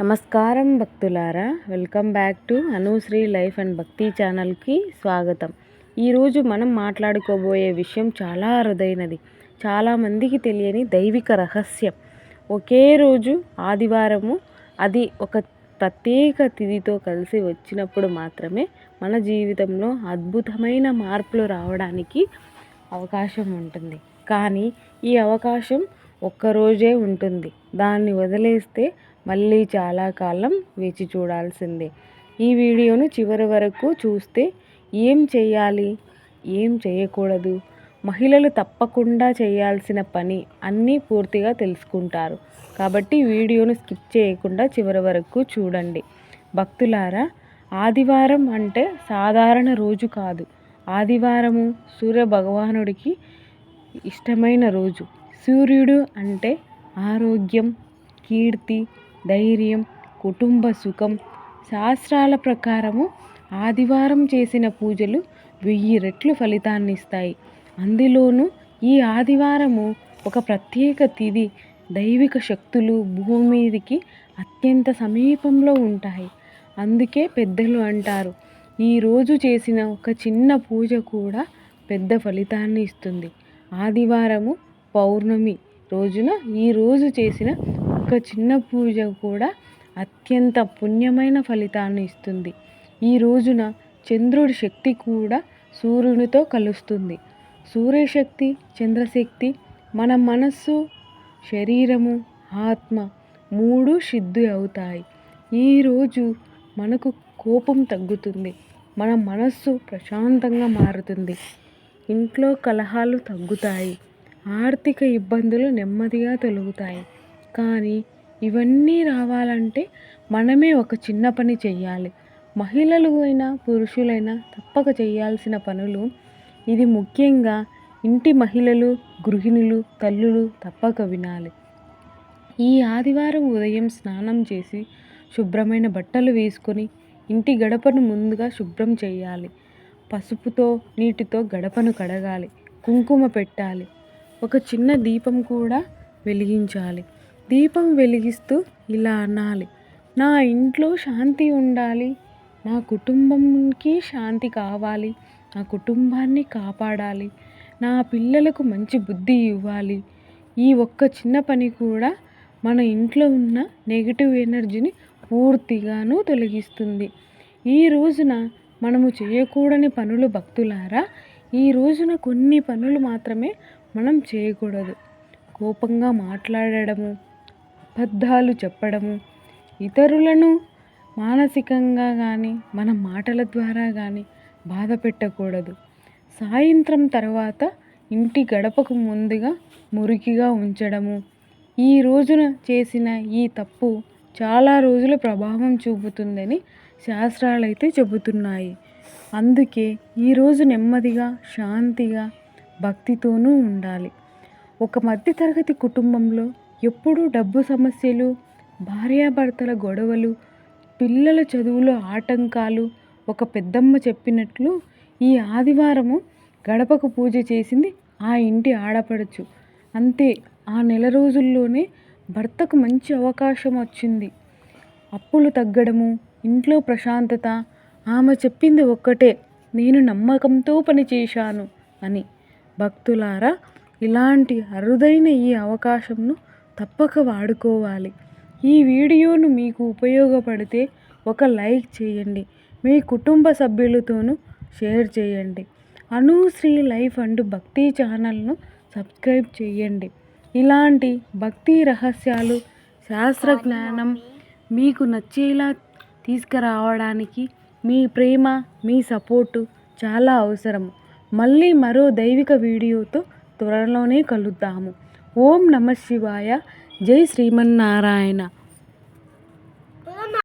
నమస్కారం భక్తులారా. Welcome back to Anushree life and Bhakti ఛానల్కి స్వాగతం. ఈరోజు మనం మాట్లాడుకోబోయే విషయం చాలా అరుదైనది. చాలామందికి తెలియని దైవిక రహస్యం. ఒకే రోజు ఆదివారము అది ఒక ప్రత్యేక తిథితో కలిసి వచ్చినప్పుడు మాత్రమే మన జీవితంలో అద్భుతమైన మార్పులు రావడానికి అవకాశం ఉంటుంది. కానీ ఈ అవకాశం ఒక్కరోజే ఉంటుంది. దాన్ని వదిలేస్తే మళ్ళీ చాలా కాలం వేచి చూడాల్సిందే. ఈ వీడియోను చివరి వరకు చూస్తే ఏం చేయాలి ఏం చేయకూడదు మహిళలు తప్పకుండా చేయాల్సిన పని అన్నీ పూర్తిగా తెలుసుకుంటారు. కాబట్టి వీడియోను స్కిప్ చేయకుండా చివరి వరకు చూడండి. భక్తులారా ఆదివారం అంటే సాధారణ రోజు కాదు. ఆదివారము సూర్య భగవానుడికి ఇష్టమైన రోజు. సూర్యుడు అంటే ఆరోగ్యం కీర్తి ధైర్యం కుటుంబ సుఖం శాస్త్రాల ప్రకారము ఆదివారం చేసిన పూజలు వెయ్యి రెట్లు ఫలితాన్ని ఇస్తాయి అందులోనూ ఈ ఆదివారము ఒక ప్రత్యేక తిది దైవిక శక్తులు భూమి మీదికి అత్యంత సమీపంలో ఉంటాయి. అందుకే పెద్దలు అంటారు ఈరోజు చేసిన ఒక చిన్న పూజ కూడా పెద్ద ఫలితాన్ని ఇస్తుంది ఆదివారము పౌర్ణమి రోజున ఈరోజు చేసిన ఒక చిన్న పూజ కూడా అత్యంత పుణ్యమైన ఫలితాన్ని ఇస్తుంది. ఈ రోజున చంద్రుడి శక్తి కూడా సూర్యునితో కలుస్తుంది. సూర్యశక్తి చంద్రశక్తి మన మనస్సు శరీరము ఆత్మ మూడు శుద్ధి అవుతాయి. ఈరోజు మనకు కోపం తగ్గుతుంది. మన మనస్సు ప్రశాంతంగా మారుతుంది. ఇంట్లో కలహాలు తగ్గుతాయి. ఆర్థిక ఇబ్బందులు నెమ్మదిగా తొలగుతాయి. కానీ ఇవన్నీ రావాలంటే మనమే ఒక చిన్న పని చెయ్యాలి. మహిళలు అయినా పురుషులైనా తప్పక చేయాల్సిన పనులు ఇది ముఖ్యంగా ఇంటి మహిళలు గృహిణులు తల్లులు తప్పక వినాలి. ఈ ఆదివారం ఉదయం స్నానం చేసి శుభ్రమైన బట్టలు వేసుకొని ఇంటి గడపను ముందుగా శుభ్రం చేయాలి పసుపుతో నీటితో గడపను కడగాలి. కుంకుమ పెట్టాలి. ఒక చిన్న దీపం కూడా వెలిగించాలి. దీపం వెలిగిస్తూ ఇలా అనాలి. నా ఇంట్లో శాంతి ఉండాలి. నా కుటుంబంకి శాంతి కావాలి. నా కుటుంబాన్ని కాపాడాలి. నా పిల్లలకు మంచి బుద్ధి ఇవ్వాలి. ఈ ఒక్క చిన్న పని కూడా మన ఇంట్లో ఉన్న నెగిటివ్ ఎనర్జీని పూర్తిగాను తొలగిస్తుంది. ఈ రోజున మనము చేయకూడని పనులు భక్తులారా ఈ రోజున కొన్ని పనులు మాత్రమే మనం చేయకూడదు. కోపంగా మాట్లాడడము అబద్ధాలు చెప్పడము ఇతరులను మానసికంగా కానీ మన మాటల ద్వారా కానీ బాధ పెట్టకూడదు. సాయంత్రం తర్వాత ఇంటి గడపకు ముందుగా మురికిగా ఉంచడము. ఈ రోజున చేసిన ఈ తప్పు చాలా రోజుల ప్రభావం చూపుతుందని శాస్త్రాలైతే చెబుతున్నాయి. అందుకే ఈరోజు నెమ్మదిగా శాంతిగా భక్తితోనూ ఉండాలి. ఒక మధ్యతరగతి కుటుంబంలో ఎప్పుడూ డబ్బు సమస్యలు భార్యాభర్తల గొడవలు పిల్లల చదువులో ఆటంకాలు ఒక పెద్దమ్మ చెప్పినట్లు ఈ ఆదివారము గడపకు పూజ చేసింది ఆ ఇంటి ఆడపడచ్చు అంతే ఆ నెల రోజుల్లోనే భర్తకు మంచి అవకాశం వచ్చింది. అప్పులు తగ్గడము ఇంట్లో ప్రశాంతత ఆమె చెప్పింది ఒక్కటే నేను నమ్మకంతో పనిచేశాను అని. భక్తులారా ఇలాంటి అరుదైన ఈ అవకాశంను తప్పక వాడుకోవాలి. ఈ వీడియోను మీకు ఉపయోగపడితే ఒక లైక్ చేయండి. మీ కుటుంబ సభ్యులతోనూ షేర్ చేయండి. అనుశ్రీ లైఫ్ అండ్ భక్తి ఛానల్ను సబ్స్క్రైబ్ చేయండి. ఇలాంటి భక్తి రహస్యాలు శాస్త్ర జ్ఞానం మీకు నచ్చేలా తీసుకురావడానికి మీ ప్రేమ మీ సపోర్టు చాలా అవసరం. మళ్ళీ మరో దైవిక వీడియోతో త్వరలోనే కలుద్దాము. ఓం నమ శివాయ. జై శ్రీమన్నారాయణ.